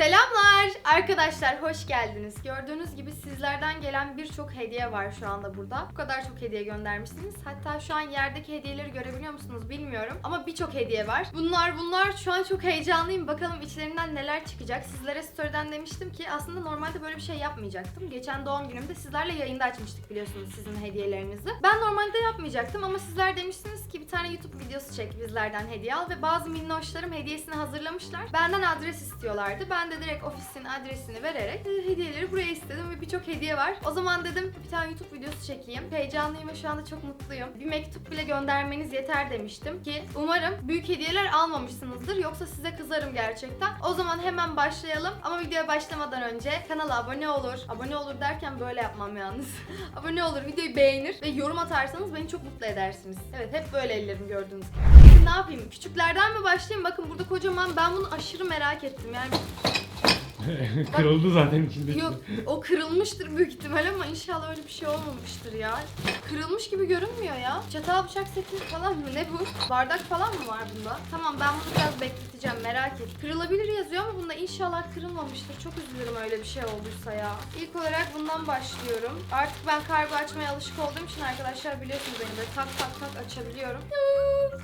Selamlar arkadaşlar hoş geldiniz. Gördüğünüz gibi sizlerden gelen birçok hediye var şu anda burada. Bu kadar çok hediye göndermişsiniz. Hatta şu an yerdeki hediyeleri görebiliyor musunuz bilmiyorum. Ama birçok hediye var. Bunlar bunlar şu an çok heyecanlıyım. Bakalım içlerinden neler çıkacak. Sizlere story'den demiştim ki aslında normalde böyle bir şey yapmayacaktım. Geçen doğum günümde sizlerle yayında açmıştık biliyorsunuz sizin hediyelerinizi. Ben normalde yapmayacaktım ama sizler demiştiniz ki bir tane YouTube videosu çek bizlerden hediye al ve bazı minnoşlarım hediyesini hazırlamışlar. Benden adres istiyorlardı. Ben de direkt ofisin adresini vererek e, hediyeleri buraya istedim ve birçok hediye var. O zaman dedim bir tane YouTube videosu çekeyim. Heyecanlıyım ve şu anda çok mutluyum. Bir mektup bile göndermeniz yeter demiştim ki umarım büyük hediyeler almamışsınızdır yoksa size kızarım gerçekten. O zaman hemen başlayalım ama videoya başlamadan önce kanala abone olur. Abone olur derken böyle yapmam yalnız. abone olur, videoyu beğenir ve yorum atarsanız beni çok mutlu edersiniz. Evet hep böyle ellerim gördüğünüz gibi. Ne yapayım? Küçüklerden mi başlayayım? Bakın burada kocaman ben bunu aşırı merak ettim. Yani Kırıldı zaten içinde. Yok o kırılmıştır büyük ihtimal ama inşallah öyle bir şey olmamıştır ya. Kırılmış gibi görünmüyor ya. Çatal bıçak seti falan mı ne bu? Bardak falan mı var bunda? Tamam ben bunu biraz bekleteceğim merak et. Kırılabilir yazıyor ama bunda inşallah kırılmamıştır. Çok üzülürüm öyle bir şey olduysa ya. İlk olarak bundan başlıyorum. Artık ben kargo açmaya alışık olduğum için arkadaşlar biliyorsunuz beni böyle tak tak tak açabiliyorum.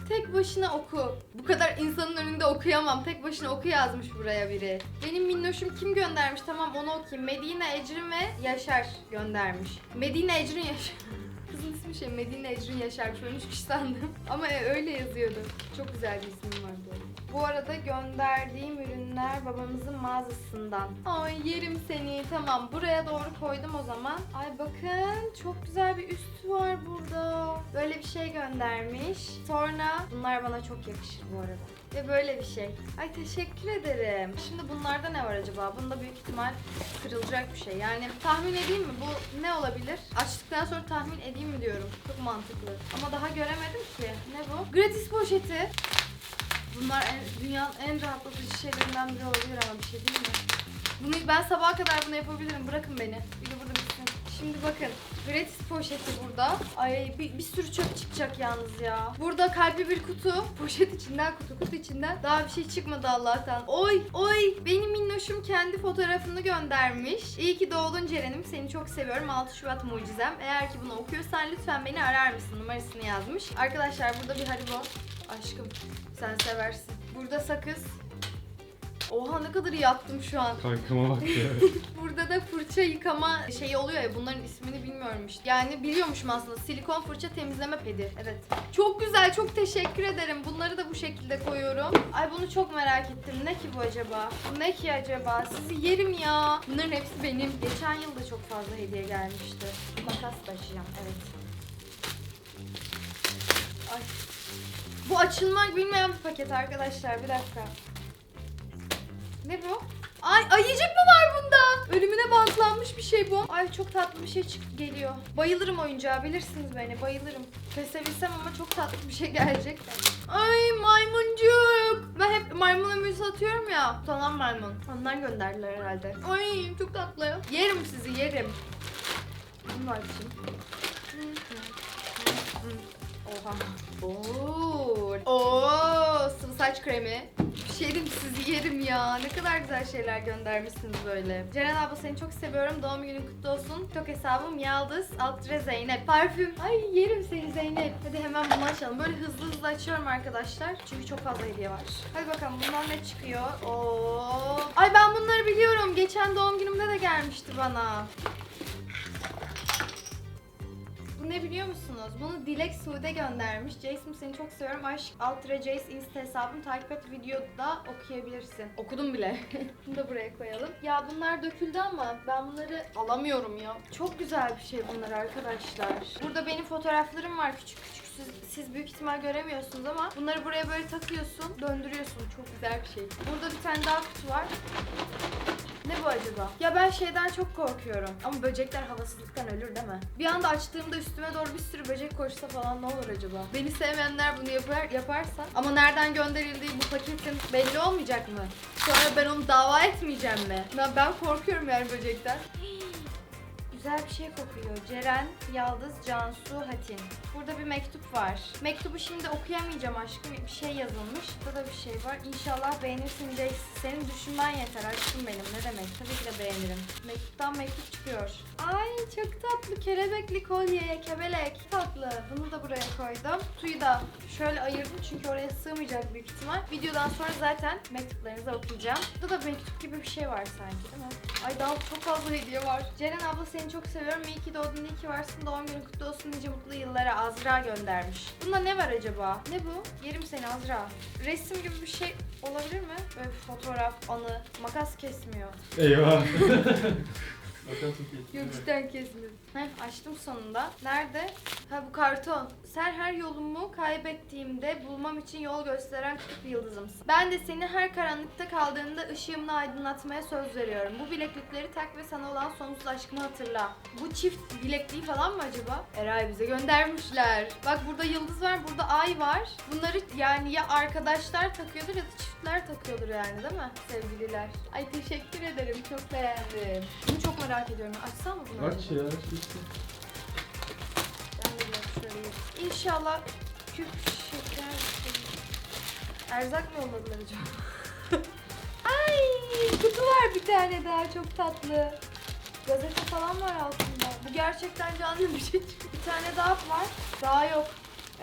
Tek başına oku. Bu kadar insanın önünde okuyamam. Tek başına oku yazmış buraya biri. Benim minnoşum kim göndermiş? Tamam onu okuyayım. Medine Ecrin ve Yaşar göndermiş. Medine Ecrin Yaşar. Kızın ismi şey Medine Ecrin Yaşarmış. Ben üç kişi sandım. Ama e, öyle yazıyordu. Çok güzel bir ismi var bu. Arada gönderdiğim ürünler babamızın mağazasından. Ay yerim seni. Tamam buraya doğru koydum o zaman. Ay bakın çok güzel bir. Böyle bir şey göndermiş. Sonra bunlar bana çok yakışır bu arada. Ve böyle bir şey. Ay teşekkür ederim. Şimdi bunlarda ne var acaba? Bunda büyük ihtimal kırılacak bir şey. Yani tahmin edeyim mi? Bu ne olabilir? Açtıktan sonra tahmin edeyim mi diyorum. Çok mantıklı. Ama daha göremedim ki. Ne bu? Gratis poşeti. Bunlar en, dünyanın en rahatlatıcı şeylerinden biri olabilir ama bir şey değil mi? Bunu ben sabaha kadar bunu yapabilirim. Bırakın beni. Bir de burada bitsin. Şimdi bakın. Gratis poşeti burada. Ay bir, bir sürü çöp çıkacak yalnız ya. Burada kalbi bir kutu. Poşet içinden kutu kutu içinden. Daha bir şey çıkmadı Allah'tan. Oy oy. Benim minnoşum kendi fotoğrafını göndermiş. İyi ki doğdun Ceren'im. Seni çok seviyorum. 6 Şubat mucizem. Eğer ki bunu okuyorsan lütfen beni arar mısın? Numarasını yazmış. Arkadaşlar burada bir haribo. Aşkım sen seversin. Burada sakız. Oha ne kadar iyi attım şu an. Kankama bak ya. Burada da fırça yıkama şeyi oluyor ya bunların ismini bilmiyorum işte. Yani biliyormuşum aslında silikon fırça temizleme pedi. Evet. Çok güzel çok teşekkür ederim. Bunları da bu şekilde koyuyorum. Ay bunu çok merak ettim. Ne ki bu acaba? Bu ne ki acaba? Sizi yerim ya. Bunların hepsi benim. Geçen yıl da çok fazla hediye gelmişti. Makas taşıyacağım evet. Ay. Bu açılmak bilmeyen bir paket arkadaşlar. Bir dakika. Ne bu? Ay ayıcık mı var bunda? Ölümüne bantlanmış bir şey bu. Ay çok tatlı bir şey çık geliyor. Bayılırım oyuncağa bilirsiniz beni bayılırım. Kesebilsem ama çok tatlı bir şey gelecek. Ay maymuncuk. Ben hep maymun emojisi atıyorum ya. Utanan maymun. Ondan gönderdiler herhalde. Ay çok tatlı. Yerim sizi yerim. Bunu açayım. Oha. Oo. Oo, sıvı saç kremi. Diyeyim sizi yerim ya. Ne kadar güzel şeyler göndermişsiniz böyle. Ceren abla seni çok seviyorum. Doğum günün kutlu olsun. Çok hesabım Yaldız Altre Zeynep. Parfüm. Ay yerim seni Zeynep. Hadi hemen bunu açalım. Böyle hızlı hızlı açıyorum arkadaşlar. Çünkü çok fazla hediye var. Hadi bakalım bundan ne çıkıyor? Oo. Ay ben bunları biliyorum. Geçen doğum günümde de gelmişti bana. Bu ne biliyor musunuz? Bunu Dilek Sude göndermiş. Jason seni çok seviyorum. Aşk Altre Jace Insta hesabını takip et. Videoda okuyabilirsin. Okudum bile. Bunu da buraya koyalım. Ya bunlar döküldü ama ben bunları alamıyorum ya. Çok güzel bir şey bunlar arkadaşlar. Burada benim fotoğraflarım var küçük küçük. Siz, siz büyük ihtimal göremiyorsunuz ama bunları buraya böyle takıyorsun, döndürüyorsun. Çok güzel bir şey. Burada bir tane daha kutu var. Ne bu acaba? Ya ben şeyden çok korkuyorum. Ama böcekler havasızlıktan ölür değil mi? Bir anda açtığımda üstüme doğru bir sürü böcek koşsa falan ne olur acaba? Beni sevmeyenler bunu yapar, yaparsa ama nereden gönderildiği bu paketin belli olmayacak mı? Sonra ben onu dava etmeyeceğim mi? Ben, ben korkuyorum yani böcekten. Güzel bir şey kokuyor. Ceren, Yaldız, Cansu, Hatin. Burada bir mektup var. Mektubu şimdi okuyamayacağım aşkım. Bir şey yazılmış. Burada da bir şey var. İnşallah beğenirsin Jace. Senin düşünmen yeter aşkım benim. Ne demek? Tabii ki de beğenirim. Mektuptan mektup çıkıyor. Ay çok tatlı. Kelebekli kolye, kebelek. Tatlı. Bunu da buraya koydum. Suyu da şöyle ayırdım çünkü oraya sığmayacak büyük ihtimal. Videodan sonra zaten mektuplarınızı okuyacağım. Burada da mektup gibi bir şey var sanki değil mi? Ay daha çok fazla hediye var. Ceren abla seni çok seviyorum. İyi ki doğdun, iyi ki varsın. Doğum günün kutlu olsun nice mutlu yıllara. Azra göndermiş. Bunda ne var acaba? Ne bu? Yerim seni Azra. Resim gibi bir şey olabilir mi? Böyle fotoğraf, anı. Makas kesmiyor. Eyvah. Yok cidden kesmiyor. Heh, açtım sonunda. Nerede? Ha bu karton. Sen her yolumu kaybettiğimde bulmam için yol gösteren kutup yıldızımsın. Ben de seni her karanlıkta kaldığında ışığımla aydınlatmaya söz veriyorum. Bu bileklikleri tak ve sana olan sonsuz aşkımı hatırla. Bu çift bilekliği falan mı acaba? Eray bize göndermişler. Bak burada yıldız var, burada ay var. Bunları yani ya arkadaşlar takıyordur ya da çiftler takıyordur yani değil mi sevgililer? Ay teşekkür ederim, çok beğendim. Bunu çok merak ediyorum. Açsam mı bunu? Aç ya. işte. Ben de biraz şöyle yiyeyim. İnşallah küp şeker Erzak mı yolladılar acaba? Ay kutu var bir tane daha çok tatlı. Gazete falan var altında. Bu gerçekten canlı bir şey. Bir tane daha var. Daha yok.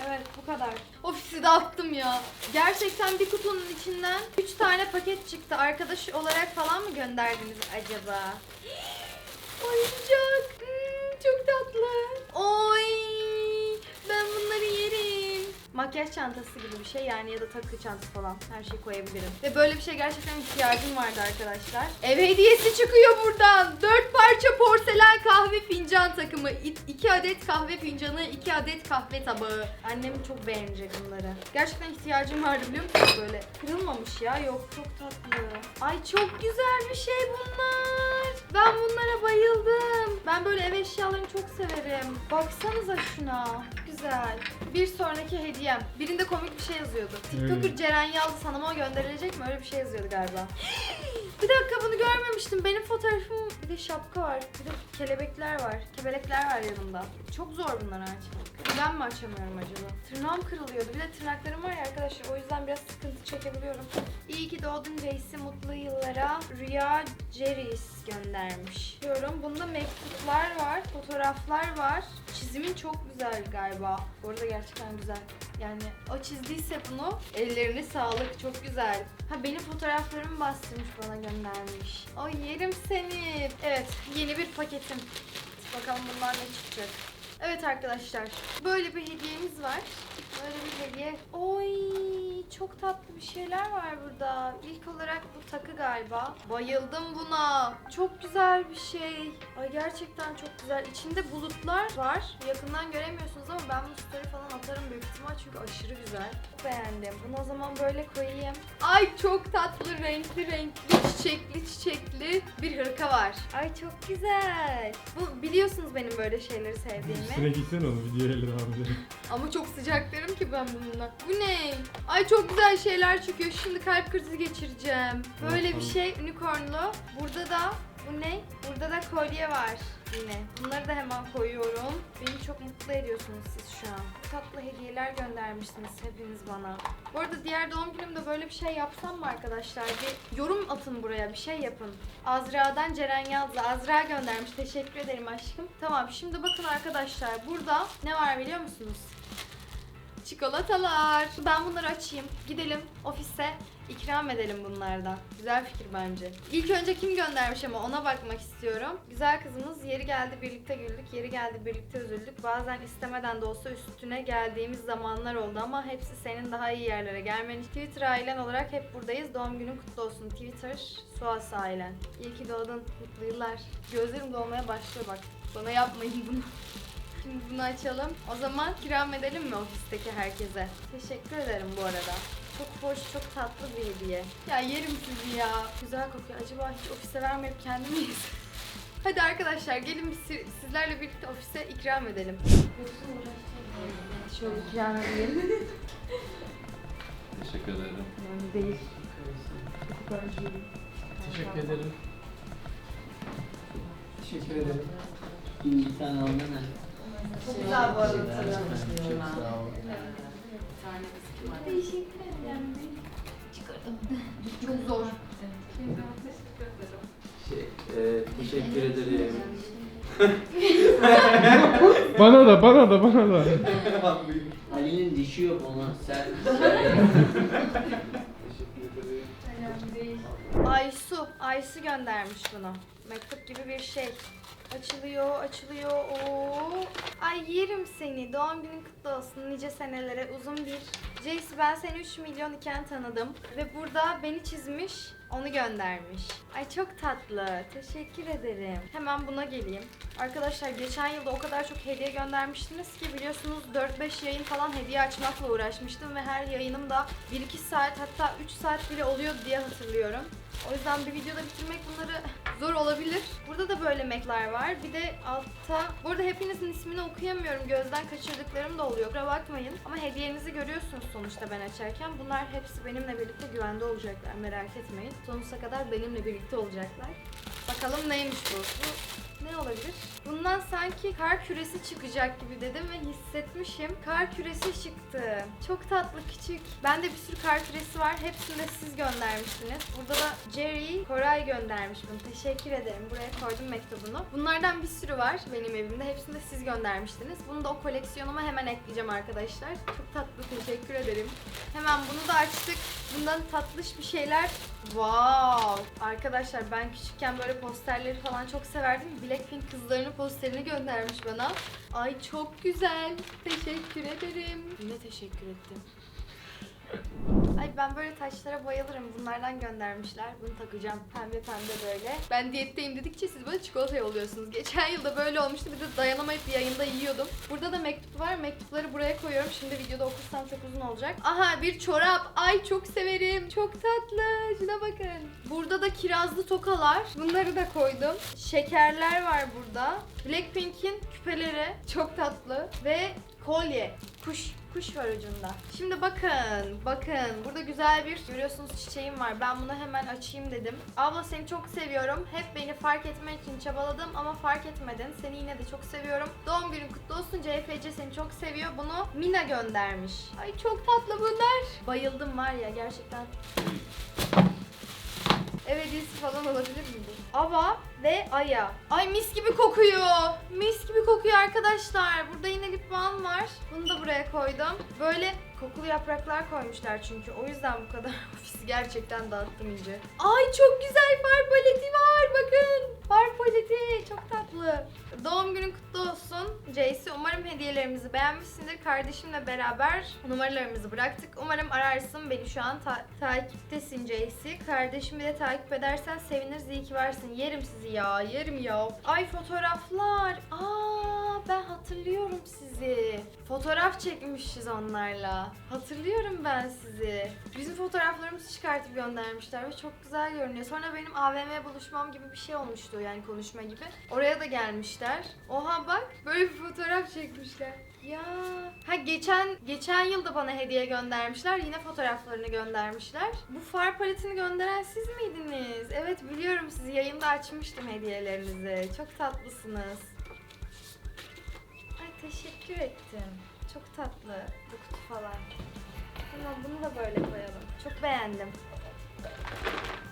Evet bu kadar. Ofisi dağıttım ya. Gerçekten bir kutunun içinden 3 tane paket çıktı. Arkadaş olarak falan mı gönderdiniz acaba? Oyuncak. Hmm, çok tatlı. Oy. Makyaj çantası gibi bir şey yani ya da takı çantası falan her şeyi koyabilirim. Ve böyle bir şey gerçekten ihtiyacım vardı arkadaşlar. Ev hediyesi çıkıyor buradan. 4 parça porselen kahve fincan takımı. 2 adet kahve fincanı, 2 adet kahve tabağı. Annem çok beğenecek bunları. Gerçekten ihtiyacım vardı biliyor musunuz böyle? Kırılmamış ya yok çok tatlı. Ay çok güzel bir şey bunlar. Ben bunlara bayıldım. Ben böyle ev eşyalarını çok severim. Baksanıza şuna. Güzel. Bir sonraki hediyem. Birinde komik bir şey yazıyordu. TikToker Hmm. Ceren Yalçın hanıma gönderilecek mi? Öyle bir şey yazıyordu galiba. bir dakika bunu görmemiştim. Benim fotoğrafım bir de şapka var. Bir de kelebekler var. Kebelekler var yanımda. Çok zor bunlar açmak. Ben mi açamıyorum acaba? Tırnağım kırılıyordu. Bir de tırnaklarım var ya arkadaşlar. O yüzden biraz sıkıntı çekebiliyorum. İyi ki doğdun Jace'i mutlu yıllara. Rüya Ceris göndermiş. Diyorum. Bunda mektuplar var, fotoğraflar var. Çizimin çok güzel galiba. Bu arada gerçekten güzel. Yani o çizdiyse bunu ellerine sağlık çok güzel. Ha benim fotoğraflarımı bastırmış bana göndermiş. Ay yerim seni. Evet yeni bir paketim. Bakalım bunlar ne çıkacak. Evet arkadaşlar böyle bir hediyemiz var. Böyle bir hediye. Oy çok tatlı bir şeyler var burada. İlk olarak bu takı galiba. Bayıldım buna. Çok güzel bir şey. Ay gerçekten çok güzel. İçinde bulutlar var. Yakından göremiyorsunuz ama ben bu story falan atarım büyük ihtimal çünkü aşırı güzel. Çok beğendim. Bunu o zaman böyle koyayım. Ay çok tatlı renkli renkli çiçekli çiçekli bir hırka var. Ay çok güzel. Bu biliyorsunuz benim böyle şeyleri sevdiğimi. Üstüne giysene onu videoya ele devam edelim. Ama çok sıcak derim ki ben bununla. Bu ne? Ay çok güzel şeyler çıkıyor. Şimdi kalp krizi geçireceğim. Böyle bir şey unicornlu. Burada da bu ne? Burada da kolye var yine. Bunları da hemen koyuyorum. Beni çok mutlu ediyorsunuz siz şu an. Tatlı hediyeler göndermişsiniz hepiniz bana. Bu arada diğer doğum günümde böyle bir şey yapsam mı arkadaşlar? Bir yorum atın buraya bir şey yapın. Azra'dan Ceren Yalçın. Azra göndermiş. Teşekkür ederim aşkım. Tamam şimdi bakın arkadaşlar. Burada ne var biliyor musunuz? Çikolatalar. Ben bunları açayım. Gidelim ofise ikram edelim bunlardan. Güzel fikir bence. İlk önce kim göndermiş ama ona bakmak istiyorum. Güzel kızımız yeri geldi birlikte güldük, yeri geldi birlikte üzüldük. Bazen istemeden de olsa üstüne geldiğimiz zamanlar oldu ama hepsi senin daha iyi yerlere gelmen. Twitter ailen olarak hep buradayız. Doğum günün kutlu olsun Twitter Suas ailen. İyi ki doğdun. Mutlu yıllar. Gözlerim dolmaya başlıyor bak. Bana yapmayın bunu. Şimdi bunu açalım. O zaman kiram edelim mi ofisteki herkese? Teşekkür ederim bu arada. Çok hoş, çok tatlı bir hediye. Ya yerim sizi ya. Güzel kokuyor. Acaba hiç ofise vermeyip kendim mi yesem? Hadi arkadaşlar gelin sizlerle birlikte ofise ikram edelim. Şöyle ikram edelim. Teşekkür ederim. Önemli değil. Teşekkür ederim. Teşekkür ederim. Nisan aldın ha. Çok güzel bu arada. Çok sağ ol. Çok zor. Şey, e, teşekkür ederim. Bana da bana da bana da. Ali'nin dişi yok ona. Sen Aysu, Aysu göndermiş bunu. Mektup gibi bir şey. Açılıyor, açılıyor. Oo. Ay yerim seni. Doğum günün kutlu olsun. Nice senelere uzun bir. Jace ben seni 3 milyon iken tanıdım. Ve burada beni çizmiş, onu göndermiş. Ay çok tatlı. Teşekkür ederim. Hemen buna geleyim. Arkadaşlar geçen yılda o kadar çok hediye göndermiştiniz ki biliyorsunuz 4-5 yayın falan hediye açmakla uğraşmıştım ve her yayınımda 1-2 saat hatta 3 saat bile oluyor diye hatırlıyorum. O yüzden bir videoda bitirmek bunları zor olabilir. Burada da böyle mekler var. Bir de altta... Bu arada hepinizin ismini okuyamıyorum. Gözden kaçırdıklarım da oluyor. Kusura bakmayın. Ama hediyelerinizi görüyorsunuz sonuçta ben açarken. Bunlar hepsi benimle birlikte güvende olacaklar. Merak etmeyin. Sonsuza kadar benimle birlikte olacaklar. Bakalım neymiş bu? Bu ne olabilir? Bundan sanki kar küresi çıkacak gibi dedim ve hissetmişim. Kar küresi çıktı. Çok tatlı küçük. Bende bir sürü kar küresi var. Hepsini de siz göndermiştiniz. Burada da Jerry Koray göndermiş bunu. Teşekkür ederim. Buraya koydum mektubunu. Bunlardan bir sürü var benim evimde. Hepsini de siz göndermiştiniz. Bunu da o koleksiyonuma hemen ekleyeceğim arkadaşlar. Çok tatlı. Teşekkür ederim. Hemen bunu da açtık. Bundan tatlış bir şeyler. Wow! Arkadaşlar ben küçükken böyle posterleri falan çok severdim. Blackpink kızlarının posterini göndermiş bana. Ay çok güzel. Teşekkür ederim. Ne teşekkür ettim? Ay ben böyle taşlara bayılırım. Bunlardan göndermişler. Bunu takacağım. Pembe pembe böyle. Ben diyetteyim dedikçe siz bana çikolata yolluyorsunuz. Geçen yılda böyle olmuştu. Bir de dayanamayıp yayında yiyordum. Burada da mektup var. Mektupları buraya koyuyorum. Şimdi videoda okursam çok uzun olacak. Aha bir çorap. Ay çok severim. Çok tatlı. Şuna bakın. Burada da kirazlı tokalar. Bunları da koydum. Şekerler var burada. Blackpink'in küpeleri. Çok tatlı. Ve kolye. Kuş. Kuş var ucunda. Şimdi bakın, bakın. Burada güzel bir görüyorsunuz çiçeğim var. Ben bunu hemen açayım dedim. Abla seni çok seviyorum. Hep beni fark etmek için çabaladım ama fark etmedin. Seni yine de çok seviyorum. Doğum günün kutlu olsun. CFC seni çok seviyor. Bunu Mina göndermiş. Ay çok tatlı bunlar. Bayıldım var ya gerçekten. Ev hediyesi falan olabilir mi bu? Ava ve Aya. Ay mis gibi kokuyor. Mis gibi kokuyor arkadaşlar. Burada yine lip balm var. Bunu da buraya koydum. Böyle kokulu yapraklar koymuşlar çünkü. O yüzden bu kadar ofisi gerçekten dağıttım iyice. Ay çok güzel far paleti var. Bakın. Far paleti. Çok tatlı. Doğum günün kutlu olsun. Jayce umarım hediyelerimizi beğenmişsindir. Kardeşimle beraber numaralarımızı bıraktık. Umarım ararsın. Beni şu an ta- takiptesin Jayce. Kardeşimi de takip edersen seviniriz. İyi ki varsın. Yerim sizi ya. Yerim ya. Ay fotoğraflar. Aa ben hatırlıyorum sizi. Fotoğraf çekmişiz onlarla. Hatırlıyorum ben sizi. Bizim fotoğraflarımızı çıkartıp göndermişler ve çok güzel görünüyor. Sonra benim AVM buluşmam gibi bir şey olmuştu yani konuşma gibi. Oraya da gelmişler. Oha bak böyle bir fotoğraf çekmişler. Ya ha geçen geçen yılda bana hediye göndermişler. Yine fotoğraflarını göndermişler. Bu far paletini gönderen siz miydiniz? Evet biliyorum sizi yayında açmıştım hediyelerinizi. Çok tatlısınız. Teşekkür ettim. Çok tatlı bu kutu falan. Tamam bunu da böyle koyalım. Çok beğendim.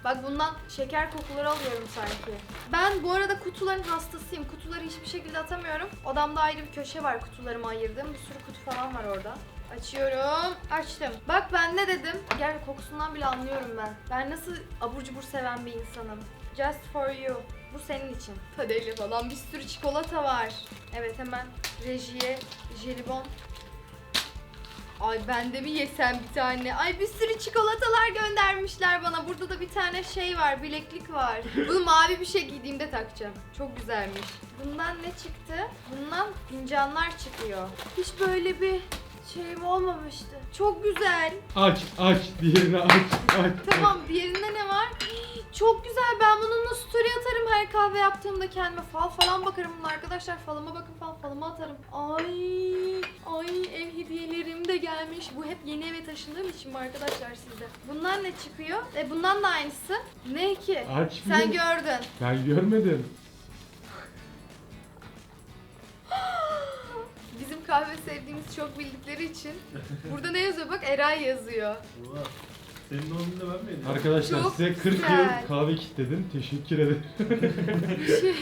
Bak bundan şeker kokuları alıyorum sanki. Ben bu arada kutuların hastasıyım. Kutuları hiçbir şekilde atamıyorum. Odamda ayrı bir köşe var kutularımı ayırdığım. Bir sürü kutu falan var orada. Açıyorum. Açtım. Bak ben ne dedim? Gel kokusundan bile anlıyorum ben. Ben nasıl abur cubur seven bir insanım. Just for you. Bu senin için. Tadeli falan bir sürü çikolata var. Evet hemen rejiye jelibon Ay ben de mi yesem bir tane? Ay bir sürü çikolatalar göndermişler bana. Burada da bir tane şey var, bileklik var. Bunu mavi bir şey giydiğimde takacağım. Çok güzelmiş. Bundan ne çıktı? Bundan fincanlar çıkıyor. Hiç böyle bir şeyim olmamıştı. Çok güzel. Aç aç diğerini aç aç. Tamam diğerinde ne var? Çok güzel. Ben bununla story atarım her kahve yaptığımda kendime. Fal falan bakarım bunun arkadaşlar. Falıma bakın falan falıma atarım. Ay, ay ev hediyelerim de gelmiş. Bu hep yeni eve taşındığım için mi arkadaşlar sizde? Bundan ne çıkıyor? E bundan da aynısı. Ne ki? Aç Sen bir- gördün. Ben görmedim. kahve sevdiğimizi çok bildikleri için. Burada ne yazıyor bak Eray yazıyor. Oha. Senin doğum gününde ben miydim? Arkadaşlar Çok size 40 güzel. yıl kahve kitledim. Teşekkür ederim.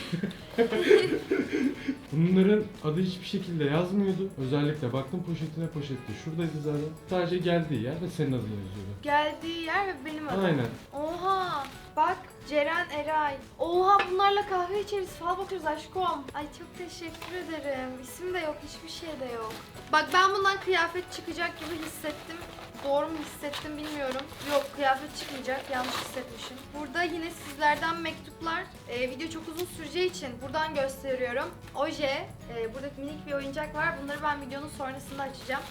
Bunların adı hiçbir şekilde yazmıyordu. Özellikle baktım poşetine poşetti. Şuradaydı zaten. Sadece geldiği yer ve senin adın yazıyordu. geldiği yer ve benim adım. Aynen. Oha. Bak Ceren Eray. Oha bunlarla kahve içeriz fal bakıyoruz aşkım. Ay çok teşekkür ederim. İsim de yok hiçbir şey de yok. Bak ben bundan kıyafet çıkacak gibi hissettim. Doğru mu hissettim bilmiyorum. Yok kıyafet çıkmayacak yanlış hissetmişim. Burada yine sizlerden mektuplar. Ee, video çok uzun süreceği için buradan gösteriyorum. Oje. Ee, burada minik bir oyuncak var. Bunları ben videonun sonrasında açacağım.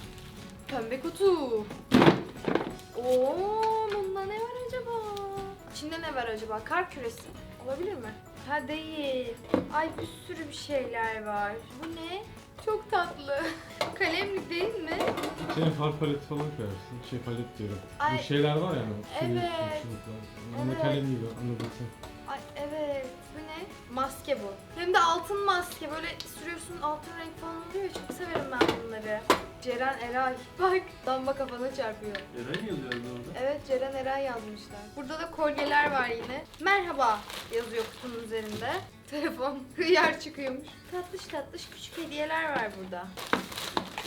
Pembe kutu. Oo, bunda ne var acaba? İçinde ne var acaba? Kar küresi. Olabilir mi? Ha değil. Ay bir sürü bir şeyler var. Bu ne? Çok tatlı. Kalemlik değil mi? Senin far paleti falan koyarsın. Şey palet diyorum. Ay. Bu şeyler var ya. hani, Evet. Evet. kalem gibi anladın sen. Ay evet. Bu ne? Maske bu. Hem de altın maske. Böyle sürüyorsun altın renk falan oluyor ya. Çok severim ben bunları. Ceren Eray. Bak lamba kafana çarpıyor. Eren yazıyordu orada. Evet Ceren Eren yazmışlar. Burada da kolyeler var yine. Merhaba yazıyor kutunun üzerinde. Telefon hıyar çıkıyormuş. Tatlış tatlış küçük hediyeler var burada.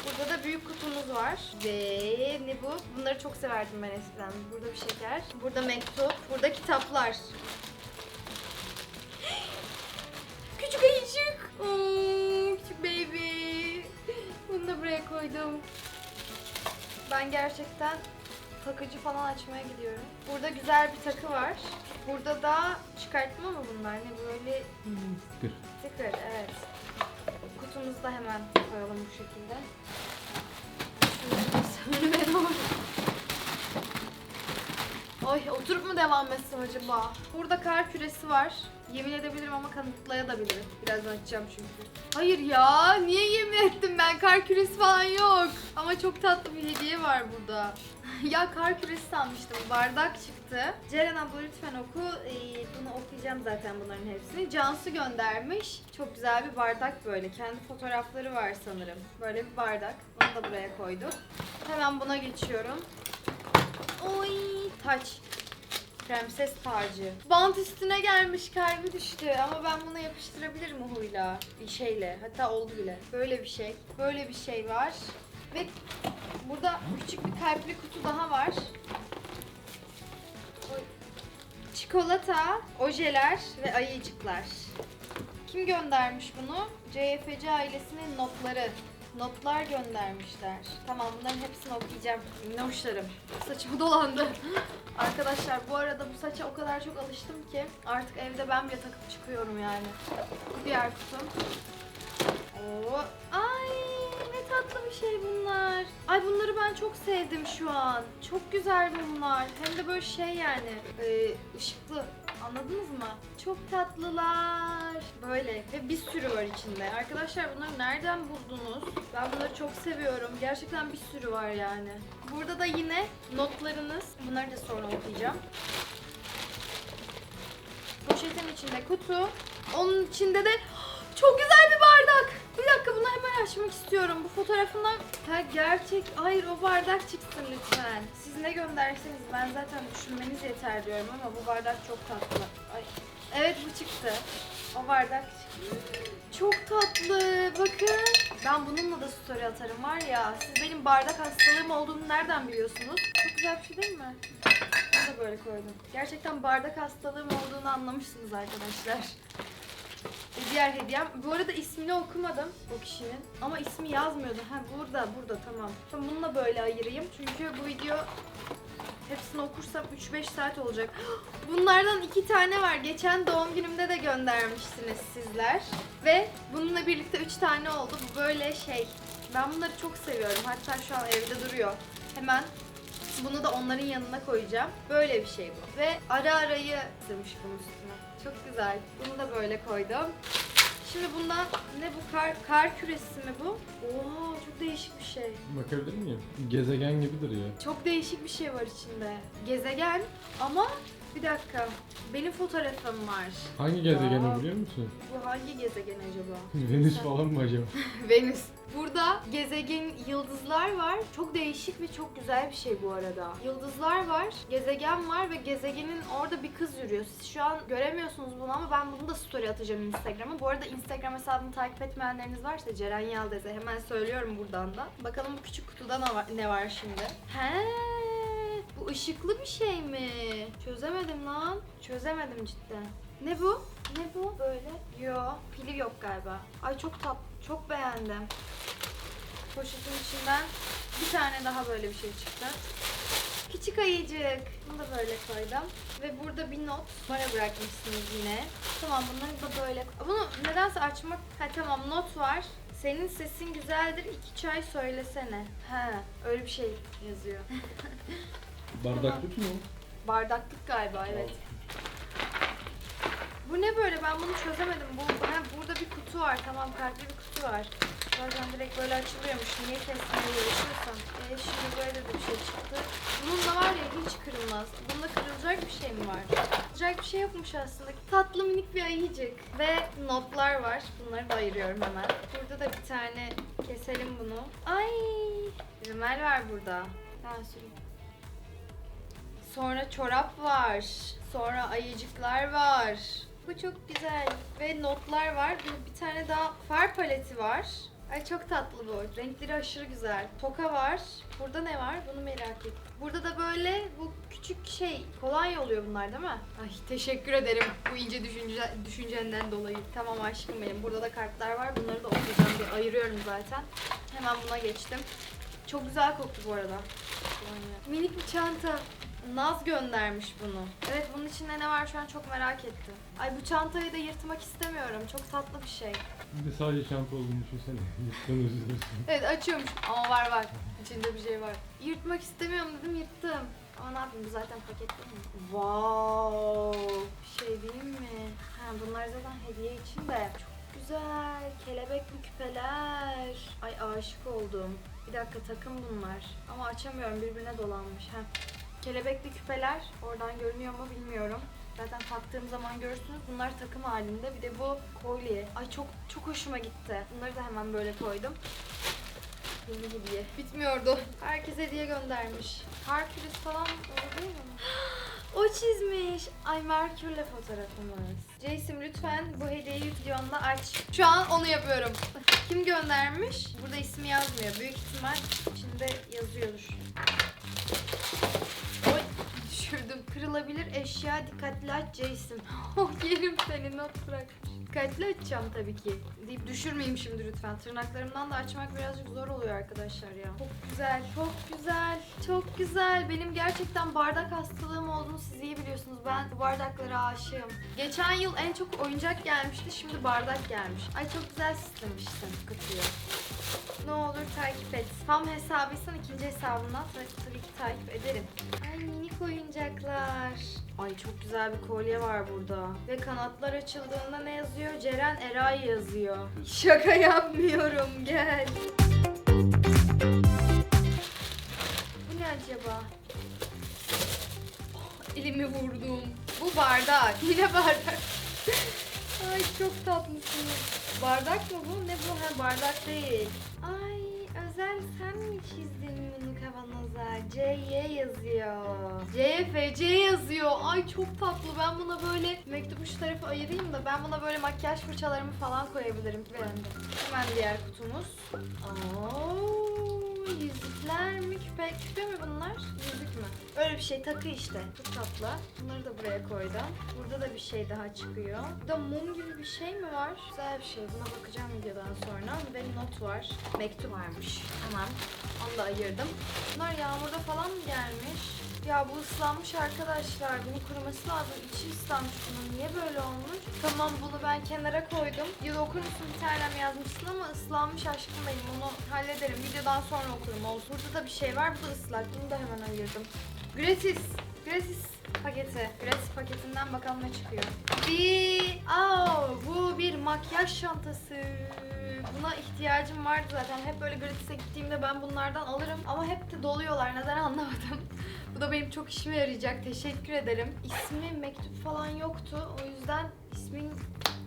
Burada da büyük kutumuz var. Ve ne bu? Bunları çok severdim ben eskiden. Burada bir şeker. Burada mektup. Burada kitaplar. küçük ayıcık. Oo, küçük baby. Bunu da buraya koydum. Ben gerçekten takıcı falan açmaya gidiyorum. Burada güzel bir takı var. Burada da çıkartma mı bunlar? Ne böyle Sticker. sticker evet. Kutumuzu da hemen koyalım bu şekilde. Önüme doğru. Ay oturup mu devam etsem acaba? Burada kar küresi var. Yemin edebilirim ama kanıtlayabilirim. Birazdan açacağım çünkü. Hayır ya niye yemin ettim ben? Kar küresi falan yok. Ama çok tatlı bir hediye var burada. ya kar küresi sanmıştım. Bardak çıktı. Ceren abla lütfen oku. Ee, bunu okuyacağım zaten bunların hepsini. Cansu göndermiş. Çok güzel bir bardak böyle. Kendi fotoğrafları var sanırım. Böyle bir bardak. Onu da buraya koyduk. Hemen buna geçiyorum. Oy taç. Prenses tacı. Bant üstüne gelmiş kalbi düştü ama ben bunu yapıştırabilirim huyla bir şeyle. Hatta oldu bile. Böyle bir şey. Böyle bir şey var. Ve burada küçük bir kalpli kutu daha var. Çikolata, ojeler ve ayıcıklar. Kim göndermiş bunu? CFC ailesinin notları. Notlar göndermişler. Tamam bunların hepsini okuyacağım. Minnoşlarım. Saçım dolandı. Arkadaşlar bu arada bu saça o kadar çok alıştım ki artık evde ben bile takıp çıkıyorum yani. Diğer kutum. Oo. Ay ne tatlı bir şey bunlar. Ay bunları ben çok sevdim şu an. Çok güzel bunlar. Hem de böyle şey yani e, ışıklı. Anladınız mı? Çok tatlılar. Böyle ve bir sürü var içinde. Arkadaşlar bunları nereden buldunuz? Ben bunları çok seviyorum. Gerçekten bir sürü var yani. Burada da yine notlarınız. Bunları da sonra okuyacağım. Poşetin içinde kutu. Onun içinde de çok güzel bir bardak. Bir dakika bunu hemen açmak istiyorum. Bu fotoğrafından ha, gerçek. Hayır o bardak çıksın lütfen. Siz ne gönderseniz ben zaten düşünmeniz yeter diyorum ama bu bardak çok tatlı. Ay. Evet bu çıktı. O bardak çıktı. Çok tatlı. Bakın. Ben bununla da story atarım var ya. Siz benim bardak hastalığım olduğunu nereden biliyorsunuz? Çok güzel bir şey değil mi? Bunu da böyle koydum. Gerçekten bardak hastalığım olduğunu anlamışsınız arkadaşlar. Ve diğer hediyem, bu arada ismini okumadım o kişinin ama ismi yazmıyordu. Ha burada, burada tamam. Tamam bunu da böyle ayırayım çünkü bu video hepsini okursam 3-5 saat olacak. Bunlardan iki tane var. Geçen doğum günümde de göndermiştiniz sizler. Ve bununla birlikte 3 tane oldu. Bu böyle şey. Ben bunları çok seviyorum. Hatta şu an evde duruyor. Hemen bunu da onların yanına koyacağım. Böyle bir şey bu. Ve ara arayı sırmış bunun üstüne. Çok güzel. Bunu da böyle koydum. Şimdi bundan ne bu kar, kar küresi mi bu? Oo çok değişik bir şey. Bakabilir miyim? Gezegen gibi duruyor. Çok değişik bir şey var içinde. Gezegen ama Bir dakika. Benim fotoğrafım var. Hangi gezegen Aa. o biliyor musun? Bu hangi gezegen acaba? Venüs falan mı acaba? Venüs. Burada gezegen yıldızlar var. Çok değişik ve çok güzel bir şey bu arada. Yıldızlar var, gezegen var ve gezegenin orada bir kız yürüyor. Siz şu an göremiyorsunuz bunu ama ben bunu da story atacağım Instagram'a. Bu arada Instagram hesabını takip etmeyenleriniz varsa Ceren Yaldez'e hemen söylüyorum buradan da. Bakalım bu küçük kutuda ne var, ne var şimdi? He, bu ışıklı bir şey mi? Çözemedim lan. Çözemedim cidden. Ne bu? Ne bu? Böyle. Yo, pili yok galiba. Ay çok tatlı. Çok beğendim. Poşetin içinden bir tane daha böyle bir şey çıktı. Küçük ayıcık. Bunu da böyle koydum. Ve burada bir not. Bana bırakmışsınız yine. Tamam bunları da böyle... Bunu nedense açmak... Ha tamam not var. Senin sesin güzeldir iki çay söylesene. He öyle bir şey yazıyor. Bardaklık mı? Bardaklık galiba evet. Bu ne böyle ben bunu çözemedim. Bu, ha, burada bir kutu var tamam kalpli bir kutu var. Bazen direkt böyle açılıyormuş. Niye kesmeye uğraşıyorsam. E şimdi böyle de bir şey çıktı. Bunun da var ya hiç kırılmaz. Bunda kırılacak bir şey mi var? Kırılacak bir şey yokmuş aslında. Tatlı minik bir ayıcık. Ve notlar var. Bunları da ayırıyorum hemen. Burada da bir tane keselim bunu. Ay rimel var burada. Ha, süreyim. Sonra çorap var. Sonra ayıcıklar var. Bu çok güzel. Ve notlar var. Bir, bir tane daha far paleti var. Ay çok tatlı bu. Renkleri aşırı güzel. Toka var. Burada ne var? Bunu merak ettim. Burada da böyle bu küçük şey kolonya oluyor bunlar değil mi? Ay teşekkür ederim bu ince düşünce, düşüncenden dolayı. Tamam aşkım benim. Burada da kartlar var. Bunları da okuyacağım diye ayırıyorum zaten. Hemen buna geçtim. Çok güzel koktu bu arada. Kolonya. Minik bir çanta. Naz göndermiş bunu. Evet bunun içinde ne var şu an çok merak ettim. Ay bu çantayı da yırtmak istemiyorum. Çok tatlı bir şey. Bir de sadece şampu olduğunu düşünsene. Yıktan üzülürsün. Evet açıyormuş ama var var. İçinde bir şey var. Yırtmak istemiyorum dedim yırttım. Ama ne yapayım bu zaten paketli mi? Wow. Bir şey diyeyim mi? Ha, bunlar zaten hediye için de. Çok güzel. Kelebekli küpeler. Ay aşık oldum. Bir dakika takım bunlar. Ama açamıyorum birbirine dolanmış. Ha. Kelebekli küpeler. Oradan görünüyor mu bilmiyorum. Zaten taktığım zaman görürsünüz. Bunlar takım halinde. Bir de bu kolye. Ay çok çok hoşuma gitti. Bunları da hemen böyle koydum. Yeni hediye. Bitmiyordu. Herkes hediye göndermiş. Herküles falan öyle değil mi? o çizmiş. Ay Merkür'le fotoğrafımız. Jason lütfen bu hediyeyi videonda aç. Şu an onu yapıyorum. Kim göndermiş? Burada ismi yazmıyor. Büyük ihtimal içinde yazıyordur. Kırılabilir eşya dikkatli aç Jason. Oh yerim seni not bırakmış. Dikkatli açacağım tabii ki. Deyip düşürmeyeyim şimdi lütfen. Tırnaklarımdan da açmak birazcık zor oluyor arkadaşlar ya. Çok güzel, çok güzel, çok güzel. Benim gerçekten bardak hastalığım olduğunu siz iyi biliyorsunuz. Ben bu bardaklara aşığım. Geçen yıl en çok oyuncak gelmişti, şimdi bardak gelmiş. Ay çok güzel süslemişsin kutuyu. Ne olur takip et. Spam hesabıysan ikinci hesabından tabii ki takip ederim. Ay minik oyuncaklar. Ay çok güzel bir kolye var burada. Ve kanatlar açıldığında ne yazıyor? Ceren Eray yazıyor. Şaka yapmıyorum gel. Bu ne acaba? Oh, elimi vurdum. Bu bardak. Yine bardak. Ay çok tatlısınız. Bardak mı bu? Ne bu? Ha bardak değil. Ay özel sen mi çizdin bunu kavanoza? CY yazıyor. CFC yazıyor. Ay çok tatlı. Ben buna böyle mektup uç tarafı ayırayım da ben buna böyle makyaj fırçalarımı falan koyabilirim. Beğendim. Hemen diğer kutumuz. Oo, yüzükler mi? Küpe, küpe mi bunlar? Yüzük mü? Öyle bir şey takı işte. Çok tatlı. Bunları da buraya koydum. Burada da bir şey daha çıkıyor. Burada mum gibi bir şey mi var? Güzel bir şey. Buna bakacağım videodan sonra. Ve not var. Mektup varmış. Tamam. Onu da ayırdım. Bunlar yağmurda falan mı gelmiş? Ya bu ıslanmış arkadaşlar. Bunun kuruması lazım. İçi ıslanmış bunun. Niye böyle olmuş? Tamam bunu ben kenara koydum. Da okur musun bir tanem yazmışsın ama ıslanmış aşkım benim. Onu hallederim. Videodan sonra okurum. Olsun. Burada da bir şey var. Bu da ıslak. Bunu da hemen ayırdım. Gratis. Gratis paketi. Gratis paketinden bakalım ne çıkıyor. Bir... Aa, bu bir makyaj çantası. Buna ihtiyacım vardı zaten. Hep böyle gratis'e gittiğimde ben bunlardan alırım. Ama hep de doluyorlar. Neden anlamadım. Bu da benim çok işime yarayacak. Teşekkür ederim. İsmi mektup falan yoktu. O yüzden ismin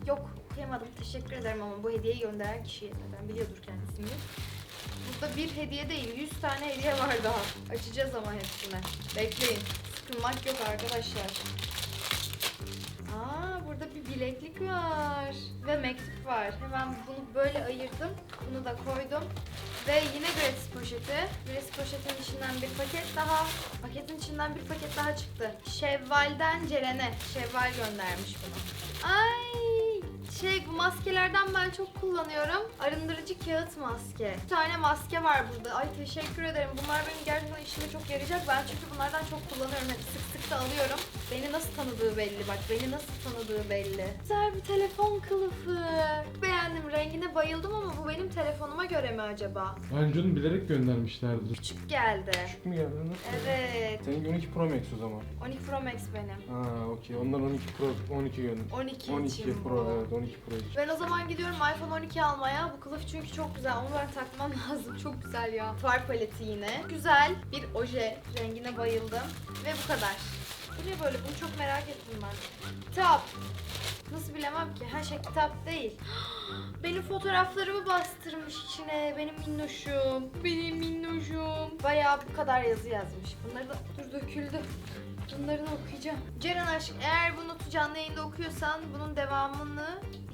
yok. Okuyamadım. Teşekkür ederim ama bu hediyeyi gönderen kişiye zaten biliyordur kendisini. Burada bir hediye değil, 100 tane hediye var daha. Açacağız ama hepsini. Bekleyin. Sıkılmak yok arkadaşlar. Aa, burada bir bileklik var. Ve mektup var. Hemen bunu böyle ayırdım. Bunu da koydum. Ve yine gratis poşeti. Gratis poşetin içinden bir paket daha. Paketin içinden bir paket daha çıktı. Şevval'den Ceren'e. Şevval göndermiş bunu. Ay şey bu maskelerden ben çok kullanıyorum. Arındırıcı kağıt maske. Bir tane maske var burada. Ay teşekkür ederim. Bunlar benim gerçekten işime çok yarayacak. Ben çünkü bunlardan çok kullanıyorum. Hep sık sık da alıyorum. Beni nasıl tanıdığı belli bak. Beni nasıl tanıdığı belli. Güzel bir telefon kılıfı. Beğendim. Rengine bayıldım ama bu benim telefonuma göre mi acaba? Ancun'un bilerek göndermişlerdir. Küçük geldi. Küçük mü geldi? Nasıl? Evet. Senin 12 Pro Max o zaman. 12 Pro Max benim. Ha okey. Onlar 12 Pro, 12 gönder. 12, 12 için Pro, bu. evet 12 Pro için. Ben o zaman gidiyorum iPhone 12 almaya. Bu kılıf çünkü çok güzel. Onu ben takmam lazım. Çok güzel ya. Far paleti yine. Güzel bir oje. Rengine bayıldım. Ve bu kadar. Bu ne böyle? Bunu çok merak ettim ben. Kitap. Nasıl bilemem ki? Her şey kitap değil. Benim fotoğraflarımı bastırmış içine. Benim minnoşum. Benim minnoşum. Bayağı bu kadar yazı yazmış. Bunları da dur döküldü. Bunları da okuyacağım. Ceren aşk eğer bu notu canlı yayında okuyorsan bunun devamını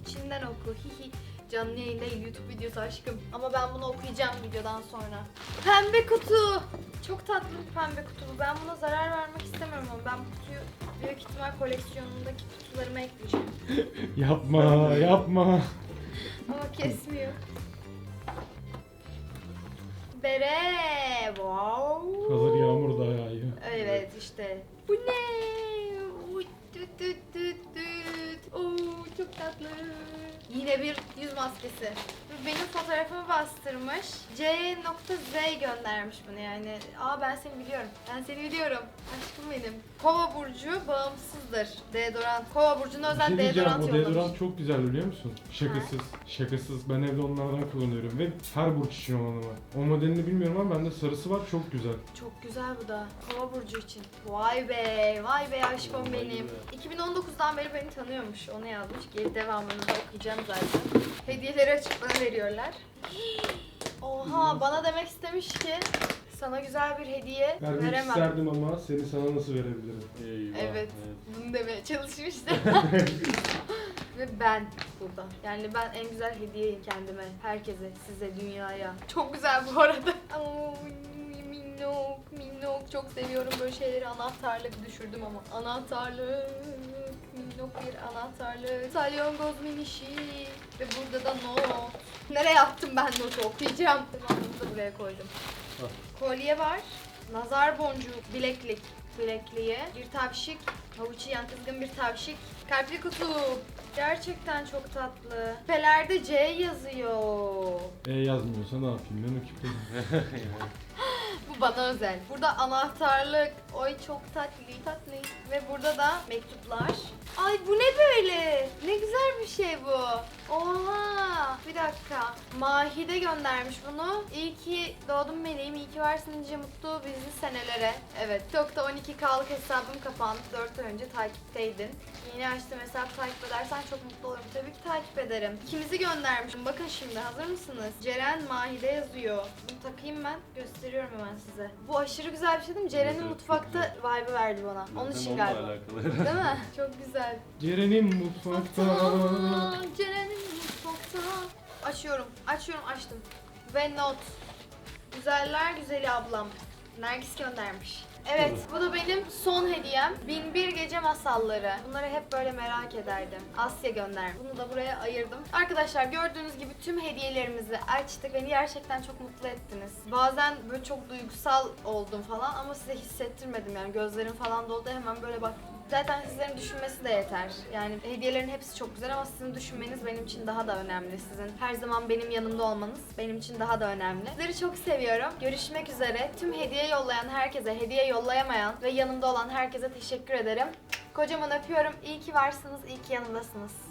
içinden oku. Hihi. Canlı yayın değil YouTube videosu aşkım. Ama ben bunu okuyacağım videodan sonra. Pembe kutu. Çok tatlı bir pembe kutu bu. Ben buna zarar vermek istemiyorum ama ben bu kutuyu büyük ihtimal koleksiyonumdaki kutularıma ekleyeceğim. Yapma, yapma. Ama kesmiyor. Bere. Wow. Hazır yağmur da yağıyor. Evet işte. Bu ne? Uy, tüt tüt tüt tüt. Oo, çok tatlı. Yine bir yüz maskesi. Benim fotoğrafımı bastırmış. C.Z göndermiş bunu yani. Aa ben seni biliyorum. Ben seni biliyorum. Aşkım benim. Kova burcu bağımsızdır. Deodorant. Kova burcuna Bir özel şey diyeceğim, deodorant o yollamış. deodorant çok güzel biliyor musun? Şakasız, şakasız. Ben evde onlardan kullanıyorum ve her burç için olanı var. O modelini bilmiyorum ama bende sarısı var, çok güzel. Çok güzel bu da. Kova burcu için. Vay be, vay be aşkım Vay benim. be. 2019'dan beri beni tanıyormuş. Onu yazmış. Geri devamını da okuyacağım zaten. Hediyeleri açık bana veriyorlar. Oha bana demek istemiş ki sana güzel bir hediye Vermek veremem. isterdim ama seni sana nasıl verebilirim? Eyvah. Evet. Bunu demeye çalışmıştım. Ve ben burada. Yani ben en güzel hediyeyim kendime, herkese, size, dünyaya. Çok güzel bu arada. Ay, minnok, minnok. Çok seviyorum böyle şeyleri. Anahtarlık düşürdüm ama. Anahtarlık, minnok bir anahtarlık. Salyangoz minişi. Ve burada da not. Nereye attım ben notu okuyacağım. Devamını da buraya koydum. Kolye var. Nazar boncuğu, bileklik. Bilekliğe. Bir tavşik. Havuç yiyen kızgın bir tavşik. Kalpli kutu. Gerçekten çok tatlı. Küpelerde C yazıyor. E yazmıyorsa ne yapayım ben o kipi. Bu bana özel. Burada anahtarlık. Oy çok tatlı, tatlı. Ve burada da mektuplar. Ay bu ne böyle? Ne güzel bir şey bu. Oha. Bir dakika. Mahide göndermiş bunu. İyi ki doğdum meleğim. İyi ki varsın nice mutlu bizli senelere. Evet. TikTok'ta 12K'lık hesabım kapandı. 4 ay önce takipteydin. Yeni açtım hesap takip edersen çok mutlu olurum. Tabii ki takip ederim. İkimizi göndermişim. Bakın şimdi hazır mısınız? Ceren Mahide yazıyor. Bunu takayım ben. Gösteriyorum hemen size. Bu aşırı güzel bir şey değil mi? Ceren'in Evet, çok mutfakta vibe verdi bana. Onun için onunla galiba. alakalı. Değil mi? Çok güzel. Ceren'in mutfakta. Ceren'in mutfakta. Açıyorum. Açıyorum açtım. Ve not. Güzeller güzeli ablam. Nergis göndermiş. Evet, bu da benim son hediyem. Bin bir gece masalları. Bunları hep böyle merak ederdim. Asya gönder. Bunu da buraya ayırdım. Arkadaşlar gördüğünüz gibi tüm hediyelerimizi açtık. Beni gerçekten çok mutlu ettiniz. Bazen böyle çok duygusal oldum falan ama size hissettirmedim yani. Gözlerim falan doldu hemen böyle bak Zaten sizlerin düşünmesi de yeter. Yani hediyelerin hepsi çok güzel ama sizin düşünmeniz benim için daha da önemli. Sizin her zaman benim yanımda olmanız benim için daha da önemli. Sizleri çok seviyorum. Görüşmek üzere. Tüm hediye yollayan herkese, hediye yollayamayan ve yanımda olan herkese teşekkür ederim. Kocaman öpüyorum. İyi ki varsınız, iyi ki yanımdasınız.